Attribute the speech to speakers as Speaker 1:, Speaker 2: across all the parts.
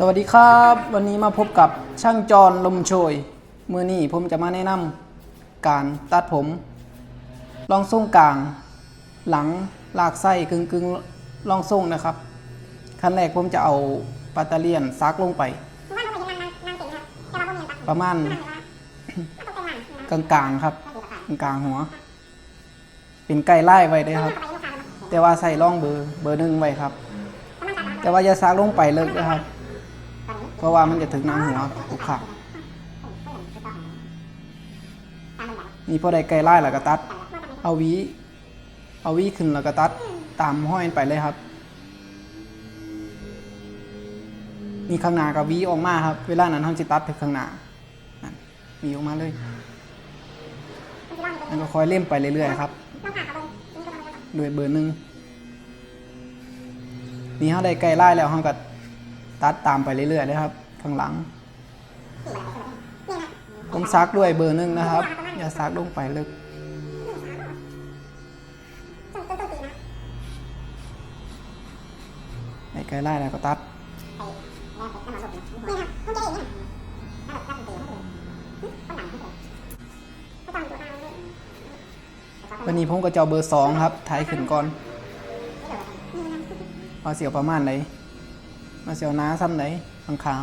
Speaker 1: สวัสดีครับ วันนี้มาพบกับช่างจรลมโชยมือนี้ผมจะมาแนะนำการตัดผมรองทรงกลาง หลังลากไส้กึ่งกึ่งๆรองทรงนะครับขั้นแรกผมจะเอาปัตเตเลียนซักลงไป ประมาณกลางๆครับกลางหัว เป็นไก่ไล่ไว้ได้ครับ แต่ว่าใส่ร่องเบอร์เบอร์หนึ่งไว้ครับ แต่ว่าอย่าซักลงไปเลิกนะครับ เพราะว่ามันจะถึงน้ำหัวลูกค้านี่พอได้ไก่ไล่แล้วก็ตัด เอาวีเอาวีขึ้นแล้วก็ตัดตามห้อยมันไปเลยครับมีข้างหน้ากับวีออกมาครับ เวลานั้นเขาจะตัดถึงข้างหน้านั่นหวีออกมาเลยแล้วก็คอยเล่มไปเรื่อยๆครับด้วยเบอร์หนึ่งนี่เขาได้ไก่ไล่แล้วเขาก็ ตัดตามไปเรื่อยๆเลยครับ ข้างหลังผมซักด้วยเบอร์หนึ่งนะครับ อย่าซักลงไปลึก ไอ้ไก่ไล่แล้วก็ตัดวันนี้ผมก็จะเอาเบอร์สองครับ ถ่ายขึ้นก่อนเอาเสียวประมาณไหน มาเสียวน้าซ้ำไหนข้างค้ง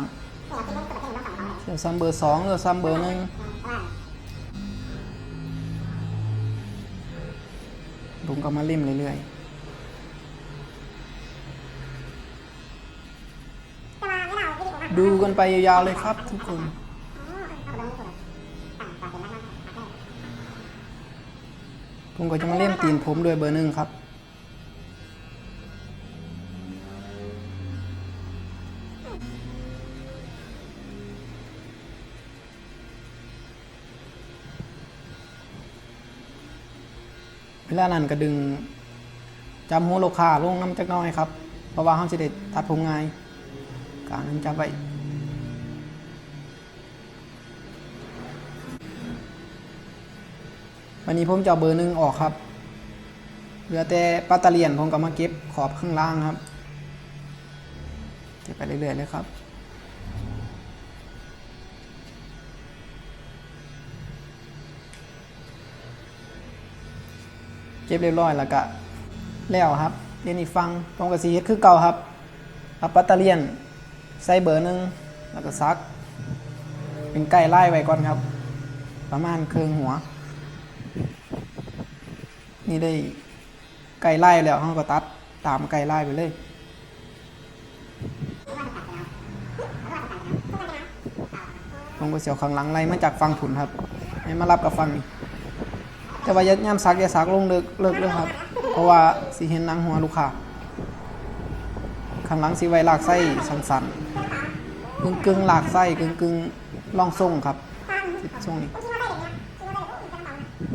Speaker 1: เสียวซ้ำเบอร์สองหรือซ้ำเบอร์หนึ่งผมก็มาเล่มเรื่อยๆ ดูกันไปยาวๆเลยครับทุกคนผมก็จะมาเล่มตีนผมด้วยเบอร์หนึ่งครับ เวลานั้นก็ดึงจำหัวโลคาลงน้ำจักน้อยครับ เพราะว่าเขาจะได้ตัดผมง่ายการนั้นจับไว้วันนี้ผมจะเอาเบอร์หนึ่งออกครับ เหลือแต่ปัตเตอร์เลียนผมก็มาเก็บขอบข้างล่างครับ เก็บไปเรื่อยๆเลยครับ เก็บเรียบร้อยแล้วก็แล้วครับเรียนอีกฟังผมกับสีเฮ็ดคือเก่าครับเอาปัตเตอร์เลียนใส่เบอร์หนึ่งแล้วก็ซัก เป็นไก่ไล่ไว้ก่อนครับ ประมาณครึ่งหัว นี่ได้ไก่ไล่แล้วเขาก็ตัดตามไก่ไล่ไปเลยผมก็เสียวข้างหลังไล่มาจากฟังผุนครับให้มารับกับฟังนี่ แต่ว่าย่าย่ำซักอย่าซักลงเลิกเลิกเลยครับ เพราะว่าสิเห็นนังหัวลูกค้าข้างหลังสีไว้ลากไส้สันๆกึ่งกึ่งลากไส้กึ่งกึ่งล่องส่งครับสิส่งนี่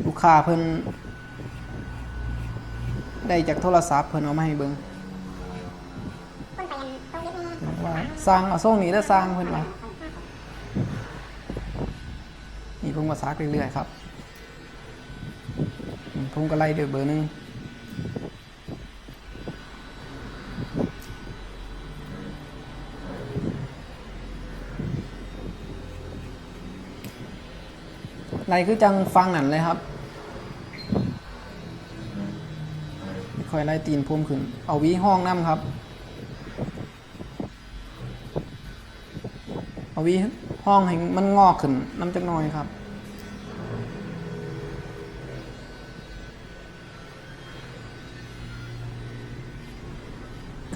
Speaker 1: ลูกค้าเพิ่นได้จากโทรศัพท์เพิ่นเอามาให้เบิ่งว่าสร้างเอาส่งนี้แล้วสร้างเพิ่นว่านี่ผมก็ซักเรื่อยๆครับ ผมก็ไล่ด้วยเบอร์หนึงไล่คือจังฟังนั่นเลยครับค่อยไล่ตีนพุ่มขึ้น เอาวีห้องน้ำครับ เอาวีห้องให้มันงอกขึ้นน้ำจักน่อยครับ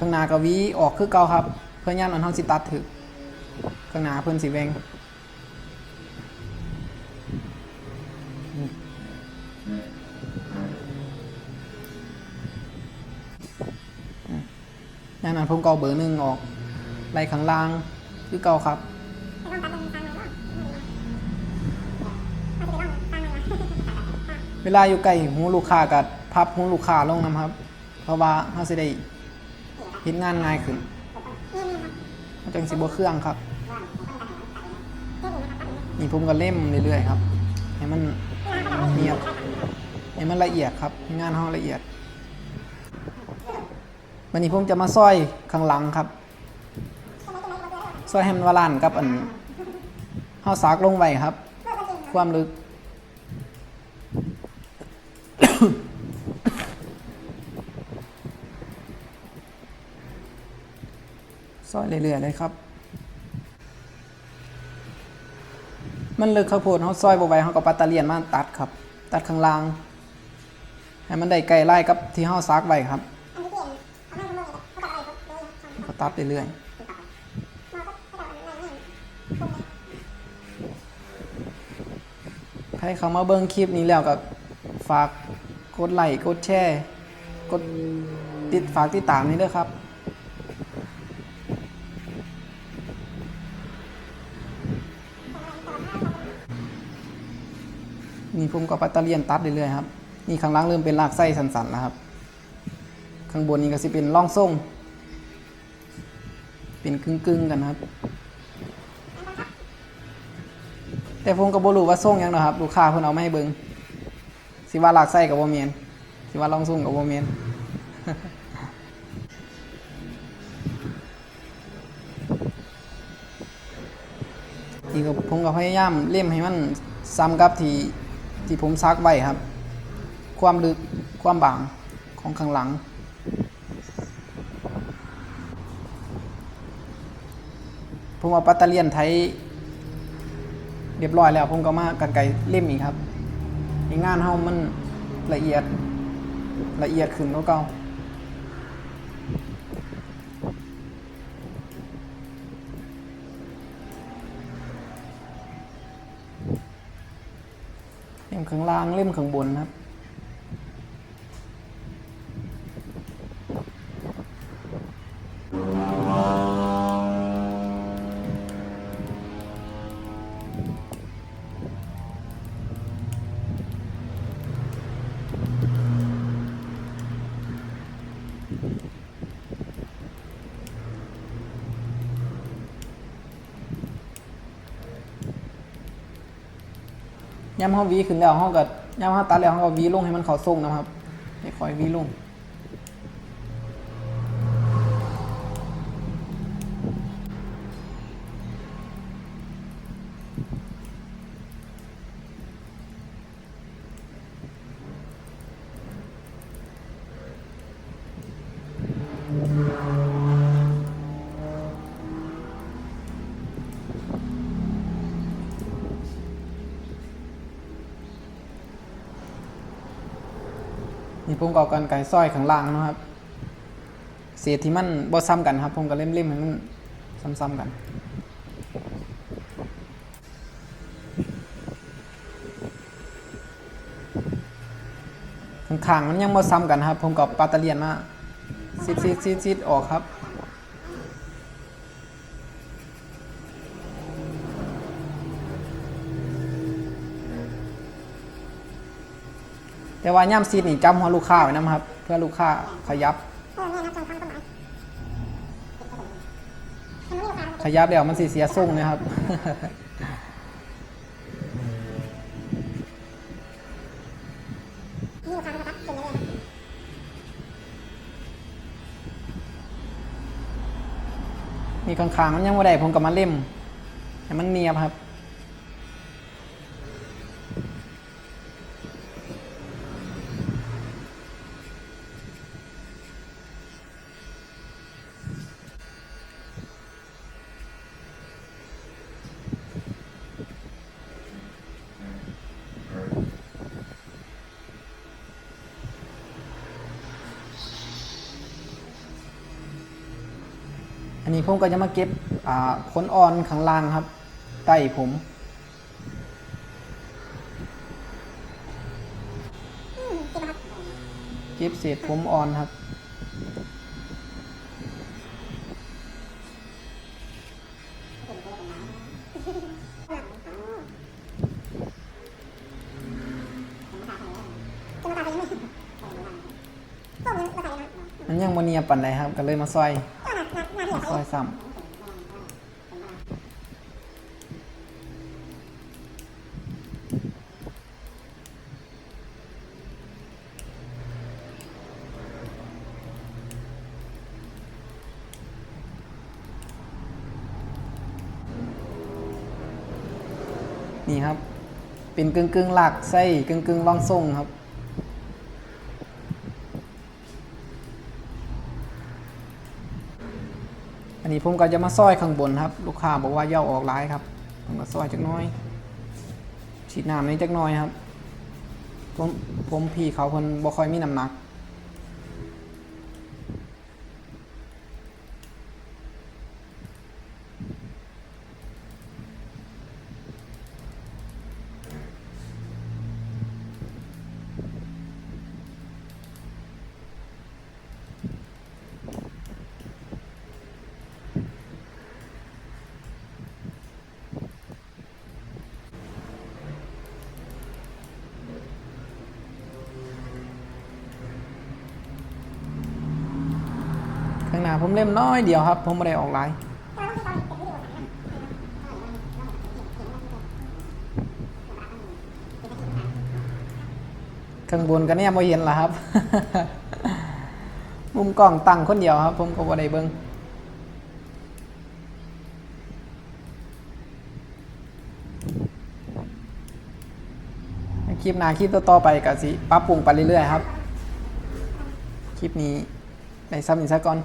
Speaker 1: ข้างหน้ากับวีออกคือเก่าครับ เพื่อนย่านอันห้องสิตัดถึกข้างหน้าเพื่อนสีแวงย่านนั้นผมก็เอาเบอร์หนึ่งออกไล่ข้างล่างคือเก่าครับเวลาอยู่ใกล้หูลูกค้ากับพับหูลูกค้าลงนำครับ เพราะว่าเขาสิได้ เฮ็ดงานง่ายขึ้นมันจังสิบ่เครื่องครับนี่ผมก็เล่มเรื่อยๆครับให้มันเนียบให้มันละเอียดครับงานเขาละเอียดวันนี้ผมจะมาซอยข้างหลังครับซอยให้มันวาลานกับอันเฮาซักลงไว้ครับ ความลึก ซอยเรื่อยๆเลยครับ มันเลึกข้าวโพดเขาซอยบไหว้เขาก็ปัตตอร์เลียนมาตัดครับ ตัดข้างล่าง ให้มันได้ไกลไล่กับที่เขาซักไว้ครับก็ตัดเรื่อยๆใครเขามาเบิ้งคลิปนี้แล้วก็ฝากกดไลค์กดแชร์ กดติดฝากติดตามนี้ด้วยครับ นี่ผมก็ปัตเตอร์เลียนตัดเรื่อยๆครับนี่ข้างล่างเริ่มเป็นรากไส้สันๆแล้วครับ ข้างบนนี่ก็สิเป็นร่องทรงเป็นกึ่งๆกันครับ แต่ผมก็บ่รู้ว่าทรงยังนะครับลูกค้าเพิ่นเอามาให้เบิงสิว่ารากไส้กับบ่แม่นสิว่าร่องทรงกับบ่แม่นนี่ก็ผมก็พยายามเล่มให้มันซ้ำกับที่ ที่ผมซักไว้ครับ ความลึกความบางของข้างหลัง ผมเอาปัตเตอร์เลียนไทยเรียบร้อยแล้วผมก็มากันไกเล่มอีกครับ งานเฮามันละเอียดละเอียดขึ้นกว่าเก่า ข้างล่างเล่มข้างบนครับ ย้ำเขาวีขึ้นแล้วเขาก็ย้ำเขาตัดแล้วเขาก็วีลงให้มันเข่าทรงนะครับให้คอยวีลง นี่ผมก็เอากันไก่สร้อยข้างล่างนะครับ เศษที่มันบ่ซ้ำกันครับ ผมก็เล่มๆให้มันซ้ำๆกันข้างๆมันยังบ่ซ้ำกันครับ ผมก็เอาปาตะเลียนมาซิดซิดซิดซิดออกครับ แต่ว่าย่ำซีดนี่จำหัวลูกค้าไว้นะครับ เพื่อลูกค้าขยับ ขยับแล้วมันสีเสียทรงนะครับมีข้างๆมันยังไม่ได้ผมกับมาเล่มให้มันเนียบครับ อันนี้ผมก็จะมาเก็บอ่าขนอ่อนข้างล่างครับใต้ผม เก็บเศษผมอ่อนครับมันยังบเนียบปันใดครับ ก็เลยมาซอยมา ซอยซ้ำนี่ครับ เป็นกึ่งกึ่งหลักไส้กึ่งกึ่งล่องส่งครับ อันนี้ผมก็จะมาซอยข้างบนครับ ลูกค้าบอกว่าเย่าออกร้ายครับ ผมก็ซอยจักน้อย ฉีดน้ำนี้จักน้อยครับ ผมผมพี่เขาคนบ่ค่อยมีน้ำหนัก ผมเล่มน้อยเดียวครับ ผมไม่ได้ออกลายข้างบนก็เนี่ยมาเห็นละครับ มุมกล้องตั้งคนเดียวครับ ผมก็บ่ได้เบิ่งคลิปหน้าคลิปต่อๆไปก็สิปรับปรุงไปเรื่อยๆครับ คลิปนี้ในซ้ำอีกสักก่อน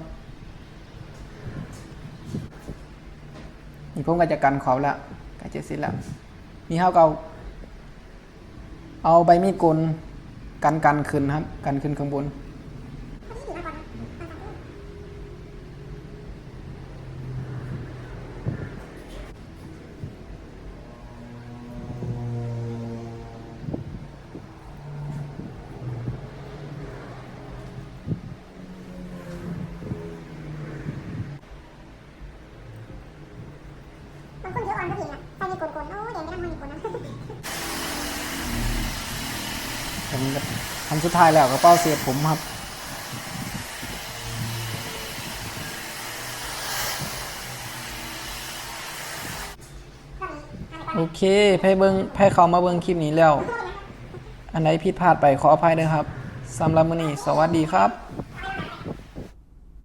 Speaker 1: นี่ผมก็จะกันขอบแล้วก็จะเสร็จแล้วมีเฮาเกาเอาใบมีดกลกันกันขึ้นครับ กันขึ้นข้างบน
Speaker 2: บางคนเยอะอ่อนก็ผิดนะใส่มีโกนโกนโอ้ยเดี๋ยวไม่นั่งมันมีโกนนะั
Speaker 1: นนี้ก็ทำสุดท้ายแล้วกระเป๋าเสียบผมครับโอเคไพ่เบิงไพ่เขามาเบิงคลิปนี้แล้ว อันไหนผิดพลาดไปขออภัยด้วยครับสำหรับมื้อนี้สวัสดีครับ